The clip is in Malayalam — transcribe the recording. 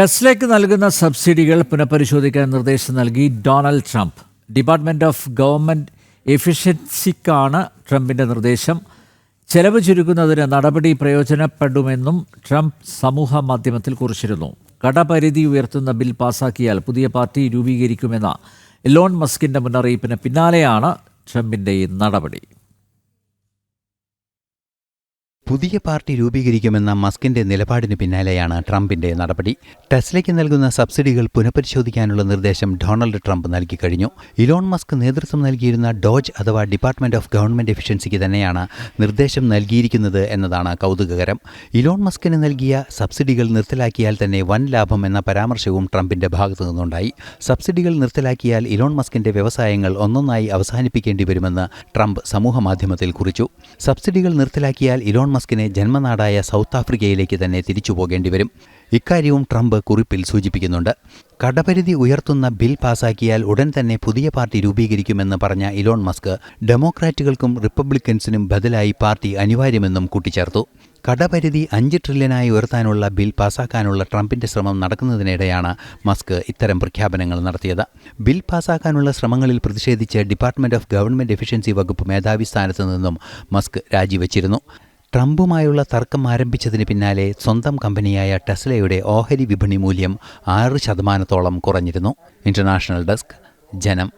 ടെസ്ലയ്ക്ക് നൽകുന്ന സബ്സിഡികൾ പുനഃപരിശോധിക്കാൻ നിർദ്ദേശം നൽകി Donald Trump. Department of government എഫിഷ്യൻസിക്കാണ് ട്രംപിന്റെ നിർദ്ദേശം. ചെലവ് ചുരുക്കുന്നതിന് നടപടി പ്രയോജനപ്പെടുമെന്നും ട്രംപ് സമൂഹ മാധ്യമത്തിൽ കുറിച്ചിരുന്നു. കടപരിധി ഉയർത്തുന്ന ബിൽ പാസാക്കിയാൽ പുതിയ പാർട്ടി രൂപീകരിക്കുമെന്ന എലോൺ മസ്കിന്റെ മുന്നറിയിപ്പിന് പിന്നാലെയാണ് ട്രംപിന്റെ ഈ നടപടി. പുതിയ പാർട്ടി രൂപീകരിക്കുമെന്ന മസ്കിന്റെ നിലപാടിന് പിന്നാലെയാണ് ട്രംപിന്റെ നടപടി. ടെസ്ലയ്ക്ക് നൽകുന്ന സബ്സിഡികൾ പുനഃപരിശോധിക്കാനുള്ള നിർദ്ദേശം ഡൊണാൾഡ് ട്രംപ് നൽകിക്കഴിഞ്ഞു ഇലോൺ മസ്ക് നേതൃത്വം നൽകിയിരുന്ന ഡോജ് അഥവാ ഡിപ്പാർട്ട്മെന്റ് ഓഫ് ഗവൺമെന്റ് എഫിഷ്യൻസിക്ക് തന്നെയാണ് നിർദ്ദേശം നൽകിയിരിക്കുന്നത് എന്നതാണ് കൗതുകകരം. ഇലോൺ മസ്കിന് നൽകിയ സബ്സിഡികൾ നിർത്തലാക്കിയാൽ തന്നെ വൻ ലാഭം എന്ന പരാമർശവും ട്രംപിന്റെ ഭാഗത്തു നിന്നുണ്ടായി. സബ്സിഡികൾ നിർത്തലാക്കിയാൽ ഇലോൺ മസ്കിന്റെ വ്യവസായങ്ങൾ ഒന്നൊന്നായി അവസാനിപ്പിക്കേണ്ടി വരുമെന്ന് ട്രംപ് സമൂഹമാധ്യമത്തിൽ കുറിച്ചു. സബ്സിഡികൾ നിർത്തലാക്കിയാൽ ഇലോൺ മസ്കിനെ ജന്മനാടായ സൗത്ത് ആഫ്രിക്കയിലേക്ക് തന്നെ തിരിച്ചു പോകേണ്ടി വരും. ഇക്കാര്യവും ട്രംപ് കുറിപ്പിൽ സൂചിപ്പിക്കുന്നുണ്ട്. കടപരിധി ഉയർത്തുന്ന ബിൽ പാസാക്കിയാൽ ഉടൻ തന്നെ പുതിയ പാർട്ടി രൂപീകരിക്കുമെന്ന് പറഞ്ഞ ഇലോൺ മസ്ക് ഡെമോക്രാറ്റുകൾക്കും റിപ്പബ്ലിക്കൻസിനും ബദലായി പാർട്ടി അനിവാര്യമെന്നും കൂട്ടിച്ചേർത്തു. കടപരിധി അഞ്ച് ട്രില്യനായി ഉയർത്താനുള്ള ബിൽ പാസാക്കാനുള്ള ട്രംപിന്റെ ശ്രമം നടക്കുന്നതിനിടെയാണ് മസ്ക് ഇത്തരം പ്രഖ്യാപനങ്ങൾ നടത്തിയത്. ബിൽ പാസാക്കാനുള്ള ശ്രമങ്ങളിൽ പ്രതിഷേധിച്ച് ഡിപ്പാർട്ട്മെന്റ് ഓഫ് ഗവൺമെന്റ് എഫിഷ്യൻസി വകുപ്പ് മേധാവി സ്ഥാനത്ത് നിന്നും മസ്ക് രാജിവെച്ചിരുന്നു. ട്രംപുമായുള്ള തർക്കം ആരംഭിച്ചതിന് പിന്നാലെ സ്വന്തം കമ്പനിയായ ടെസ്ലയുടെ ഓഹരി വിപണി മൂല്യം ആറ് ശതമാനത്തോളം കുറഞ്ഞിരുന്നു. ഇന്റർനാഷണൽ ഡെസ്ക് ജനം.